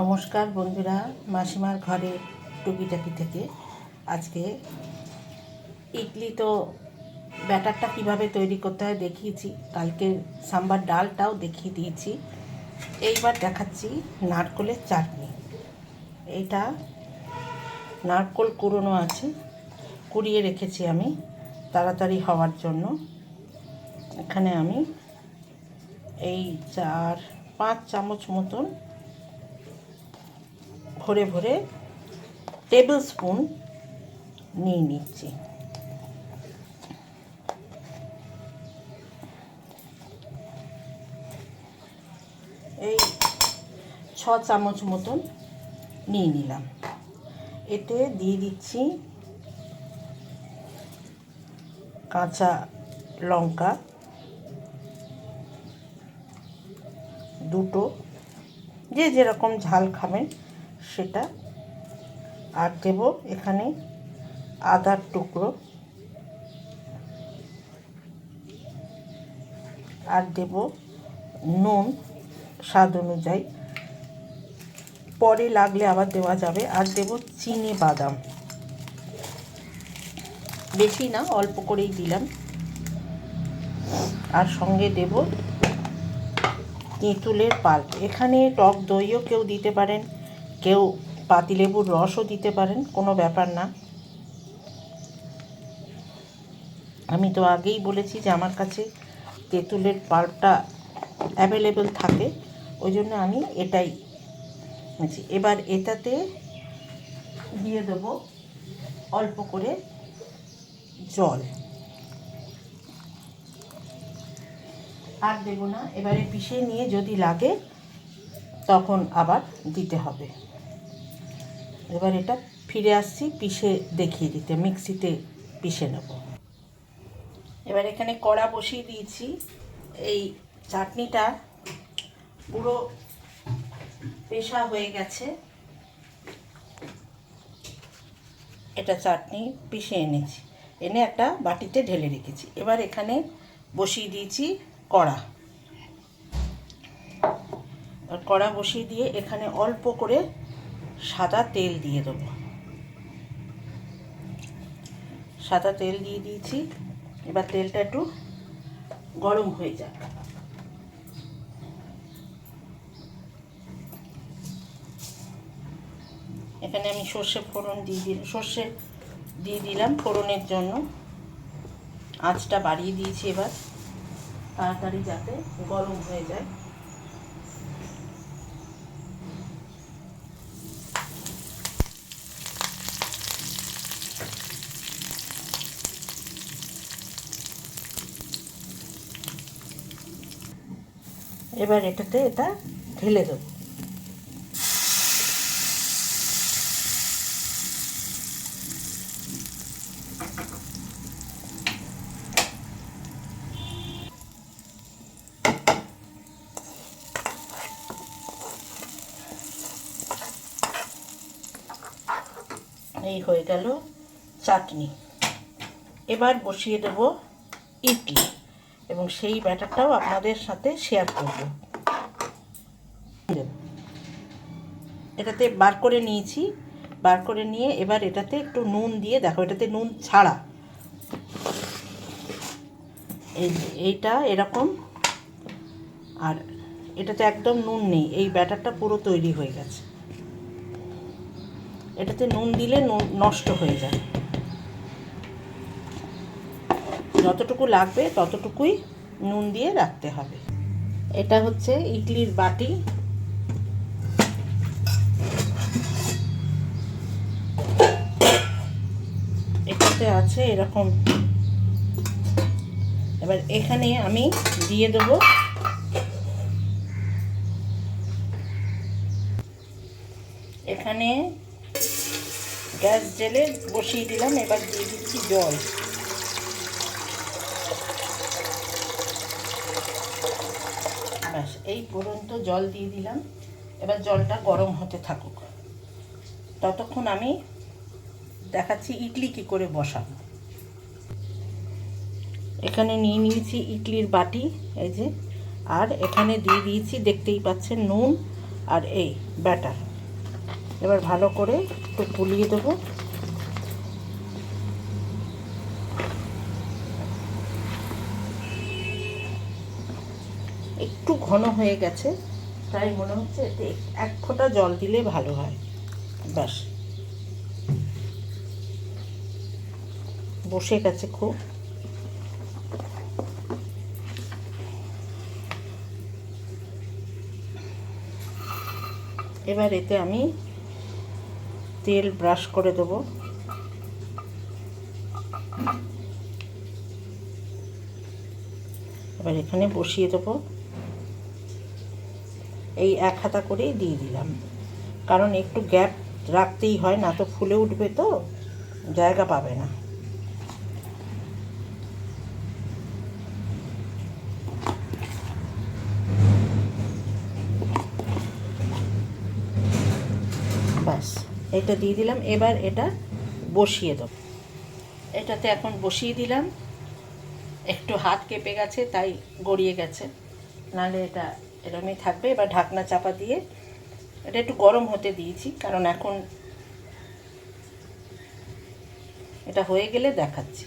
নমস্কার বন্ধুরা, মাসিমার ঘরে টুকিটাকি থেকে। আজকে ইডলি তো ব্যাটারটা কীভাবে তৈরি করতে হয় দেখিয়েছি, কালকে সাম্বার ডালটাও দেখিয়ে দিয়েছি। এইবার দেখাচ্ছি নারকলের চাটনি। এটা নারকল কুড়োনো আছে, কুড়িয়ে রেখেছি আমি তাড়াতাড়ি হওয়ার জন্য। এখানে আমি এই চার, পাঁচ চামচ মতন ভরে ভরে টেবিল স্পুন নিয়ে নিচ্ছি। এই ছ চামচ মতন নিয়ে নিলাম। এতে দিয়ে দিচ্ছি কাঁচা লঙ্কা, দুটো, যে যেরকম ঝাল খাবেন সেটা। আর দেব এখানে আদার টুকরো। আর দেব নুন স্বাদ অনুযায়ী। পরে লাগলে আবার দেওয়া যাবে। আর দেব চিনি বাদাম। বেশি না, অল্প করেই দিলাম। আর সঙ্গে দেব তেঁতুলের পাল্প এখানে টক দইও কেউ দিতে পারেন। কেউ পাতিলেবুর রসও দিতে পারেন, কোনো ব্যাপার না। আমি তো আগেই বলেছি যে আমার কাছে তেঁতুলের পাল্পটা অ্যাভেলেবেল থাকে, ওই জন্য আমি এটাই নিয়েছি এবার এটাতে দিয়ে দেবো অল্প করে জল। আর দেবো না, এবারে পিষে নিয়ে যদি লাগে, তখন আবার দিতে হবে। এবার এটা ফিরে আসছি পিষে দেখিয়ে দিতে, মিক্সিতে পিষে নেব। এবার এখানে কড়া বসিয়ে দিয়েছি। এই চাটনিটা পুরো পেশা হয়ে গেছে। এটা চাটনি পিষে এনেছি। এনে একটা বাটিতে ঢেলে রেখেছি। এবার এখানে বসিয়ে দিয়েছি কড়া। কড়া বসিয়ে দিয়ে এখানে অল্প করে সাদা তেল দিয়ে দেবো। সাদা তেল দিয়ে দিয়েছি। এবার তেলটা একটু গরম হয়ে যাক। এখানে আমি সর্ষে ফোড়ন দিয়ে দিল, সর্ষে দিয়ে দিলাম ফোড়নের জন্য। আঁচটা বাড়িয়ে দিয়েছি এবার। তাড়াতাড়ি যাতে গরম হয়ে যায়। এবার এটাতে এটা ঢেলে দেবো। এই হয়ে গেল চাটনি। এবার বসিয়ে দেব ইডলি। এবং সেই ব্যাটারটাও আপনাদের সাথে শেয়ার করব। এটাতে বার করে নিয়েছি। বার করে নিয়ে এবার এটাতে একটু নুন দিয়ে দেখো, এটাতে নুন ছাড়া। এই এইটা এরকম। আর এটাতে একদম নুন নেই, এই ব্যাটারটা পুরো তৈরি হয়ে গেছে। এটাতে নুন দিলে নুন নষ্ট হয়ে যায়। যতটুকু লাগবে, ততটুকুই নুন দিয়ে রাখতে হবে। এটা হচ্ছে ইডলির বাটি। এটাতে আছে এরকম। এবার এখানে আমি দিয়ে দেবো। এখানে গ্যাস জেলে বসিয়ে দিলাম, এবার দিয়ে দিচ্ছি জল ব্যাস এই পর্যন্ত জল দিয়ে দিলাম। এবার জলটা গরম হতে থাকুক। ততক্ষণ আমি দেখাচ্ছি ইডলি কী করে বসাবো। এখানে নিয়ে নিয়েছি ইডলির বাটি, এই যে। আর এখানে দিয়ে দিয়েছি, দেখতেই পাচ্ছেন, নুন আর এই ব্যাটার। এবার ভালো করে একটু পুলিয়ে দেবো। একটু ঘন হয়ে গেছে, তাই মনে হচ্ছে এতে এক ফোঁটা জল দিলে ভালো হয়। ব্যাস। বসে গেছে খুব। এবার এতে আমি তেল ব্রাশ করে দেবো। এবার এখানে বসিয়ে দেবো। এই এক হাতা করেই দিয়ে দিলাম। কারণ একটু গ্যাপ রাখতেই হয়, না তো ফুলে উঠবে তো, জায়গা পাবে না। ব্যাস, এটা দিয়ে দিলাম। এবার এটা বসিয়ে দেবো। এটাতে এখন বসিয়ে দিলাম। একটু হাত কেঁপে গেছে, তাই গড়িয়ে গেছে। নাহলে এটা এরমই থাকবে। এবার ঢাকনা চাপা দিয়ে এটা একটু গরম হতে দিয়েছি, কারণ এখন এটা হয়ে গেলে দেখাচ্ছি।